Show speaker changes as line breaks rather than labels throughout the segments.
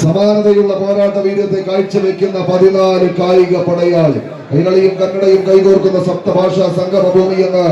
സമാനതയുള്ള പോരാട്ട വീര്യത്തെ കാഴ്ചവെക്കുന്ന പതിനാല് കായിക പടയാളി. കൈകളിയും കന്നഡയും കൈകോർക്കുന്ന സപ്തഭാഷാ സംഗമഭൂമി എന്ന്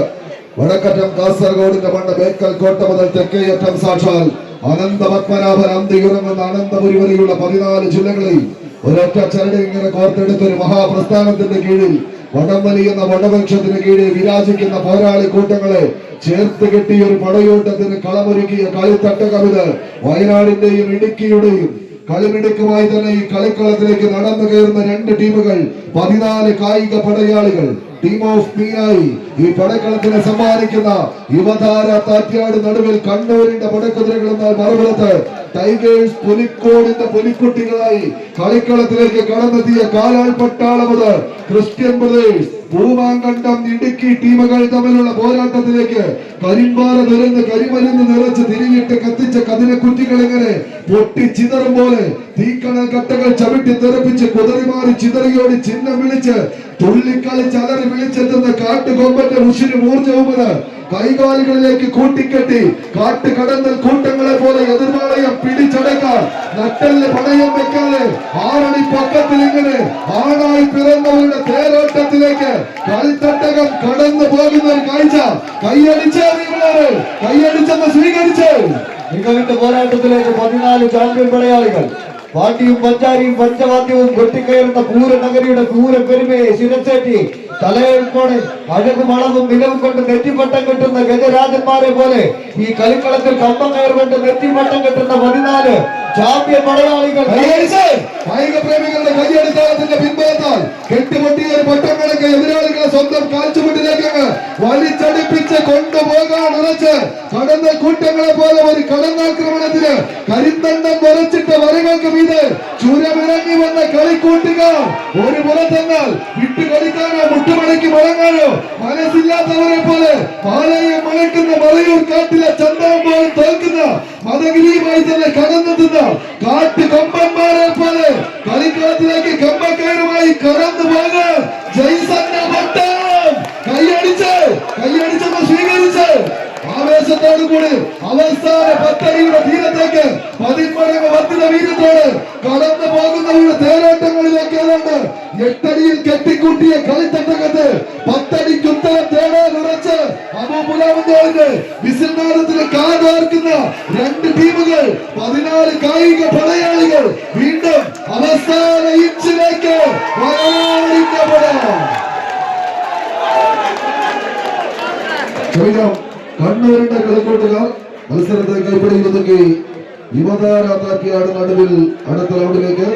വടക്കറ്റം കാസർഗോഡിന്റെ പണ്ട് ബേക്കൽ കോട്ട മുതൽ തെക്കേയറ്റം സാക്ഷാൽ അനന്ത പത്മനാഭൻ അന്തിയുറങ്ങുന്ന അനന്തപുരി വരെയുള്ള പതിനാല് ജില്ലകളിൽ ഒരൊറ്റ ചരട് ഇങ്ങനെ കോർത്തെടുത്ത ഒരു മഹാപ്രസ്ഥാനത്തിന്റെ കീഴിൽ വടംവലി എന്ന വടവൃക്ഷത്തിന് കീഴിൽ വിരാജിക്കുന്ന പോരാളി കൂട്ടങ്ങളെ ചേർത്ത് കെട്ടിയ ഒരു പടയോട്ടത്തിന് കളമൊരുക്കിയ കളിത്തട്ടകവിത് വയനാടിന്റെയും ഇടുക്കിയുടെയും കളിമിടുക്കുമായി തന്നെ ഈ കളിക്കളത്തിലേക്ക് നടന്നു കയറുന്ന രണ്ട് ടീമുകൾ പതിനാല് കായിക പടയാളികൾ. ടീം ഓഫ് പി ആയി ഈ പടക്കളത്തിന് സമ്മാനിക്കുന്ന യുവതാര താറ്റ്യാട് നടുവിൽ കണ്ണൂരിന്റെ പടക്കുതിരകൾ എന്നാൽ മറുപുറത്ത് ടൈഗേഴ്സ് പുലിക്കോടിന്റെ പുലിക്കുട്ടികളായി കളിക്കളത്തിലേക്ക് കടന്നെത്തിയ കാലാൾ പട്ടാളമത് ക്രിസ്ത്യൻ ബ്രദേഴ്സ് ഭൂമാങ്കണ്ടം ഇടുക്കി ടീമുകൾ തമ്മിലുള്ള പോരാട്ടത്തിലേക്ക് കരിമ്പാറ നിറഞ്ഞ് കരിമരുന്ന് നിറച്ച് തിരിയിട്ട് കത്തിച്ച കതിരെ കുറ്റികൾ എങ്ങനെ പൊട്ടി ചിതറും പോലെ തീക്കണൽ കട്ടകൾ ചവിട്ടി തെറിപ്പിച്ച് കുതറിമാറി ചിതറിയോടി ചിഹ്നം വിളിച്ച് തുള്ളിക്കളി ചലറി വിളിച്ചെത്തുന്ന കാട്ടുകൊമ്പന്റെ ഉശിരി ഊർജവുമത് കൈകാലുകളിലേക്ക് കൂട്ടിക്കെട്ടി. കാട്ട് കടന്നൽ കൂട്ടങ്ങളെ പോലെ എതിർവാളയം പിടിച്ചടക്കാൻ നട്ടൽ പണയം വെക്കാതെ ആറടി പക്കത്തിൽ ഇങ്ങനെ ആണായി പിറന്നവരുടെ തേരോട്ടത്തിലേക്ക് കളിത്തട്ടകം കടന്നു പോകുന്ന ഒരു കാഴ്ച. കൈയടിച്ച് കൈയടിച്ചെന്ന് സ്വീകരിച്ച്.
മികവിന്റെ പോരാട്ടത്തിലേക്ക് പതിനാല് ചാമ്പ്യൻ പടയാളികൾ പാട്ടിയും പഞ്ചാരിയും പഞ്ചവാദ്യവും കൊട്ടിക്കയറുന്ന പൂരനഗരിയുടെ പൂര പെരുമയെ ശിരച്ചേറ്റി തലയെടുപ്പോടെ അഴകും അളവും നിലവും കൊണ്ട് നെറ്റിപ്പട്ടം കെട്ടുന്ന ഗജരാജന്മാരെ പോലെ ഈ കളിക്കളത്തിൽ കമ്പം കയറുകൊണ്ട് നെറ്റിപ്പട്ടം കെട്ടുന്ന പതിനാല് ചാമ്പ്യൻ മലയാളികൾ
കൈയടിച്ച്! കായിക പ്രേമികളുടെ കൈയടിത്താളത്തിന്റെ പിൻബലത്താൽ കെട്ടുപൊട്ടിയ ഒരു പട്ടങ്ങളൊക്കെ എതിരാളികളെ സ്വന്തം കാൽച്ചുമുട്ടിലേക്ക് അങ്ങ് കൊണ്ടുപോകാൻ ഉറച്ച് കടന്ന കൂട്ടങ്ങളെ പോലെ ഒരു കടന്നാക്രമണത്തിന് കരിന്തണ്ടം വരച്ചിട്ട് വരകൾക്ക് മീതെ ചുരമിറങ്ങി വന്ന കളിക്കൂട്ടുകാർ ഒരു പുറത്തെന്നാൽ വിട്ടു കളിക്കാനോ മുട്ടുമടക്കി മടങ്ങാനോ മനസ്സില്ലാത്തവരെ പോലെ പാലയം മണക്കുന്ന മറയൂർ കാട്ടിലെ ചന്ദനം പോലെ തോൽക്കുന്ന മതഗിരിയുമായി തന്നെ കടന്നെത്തുന്ന കാട്ടു കമ്പന്മാരെ പോലെ കളിക്കളത്തിലേക്ക് കമ്പക്കാരുമായി കടന്നു പോകാൻ ജയ്സന്റെ പട്ടം കൈയടിച്ച് കൈയടിച്ചെന്ന് സ്വീകരിച്ച് ആവേശത്തോടു കൂടി അവസാന പത്തടിയുടെ തീരത്തേക്ക് പതിന്മടങ്ങ് വർദ്ധിത വീരത്തോട് കടന്നു പോകുന്നവരുടെ തേരോട്ടങ്ങളിലേക്ക് ഏതാണ്ട് എട്ടടിയിൽ കെട്ടിക്കൂട്ടിയ കളിത്തട്ടകത്ത് പത്തടി കുത്തല തേടാൻ ഉറച്ച് അബൂപുലാമന്തോളിന്റെ വിസിൽനാദത്തിന് കാതോർക്കുന്ന രണ്ട് ടീമുകൾ പതിനാല് കായിക പടയാളികൾ വീണ്ടും അവസാന ഇച്ചിലേക്ക് വയനാടിന്റെ പടം കണ്ണൂരിന്റെ കളിക്കൂട്ടുകാർ മത്സരത്തെ കൈപ്പിടിയിൽ ഒതുക്കി യുവതാര താക്കിയാണ് നടുവിൽ അടുത്ത റൗണ്ടിലേക്ക്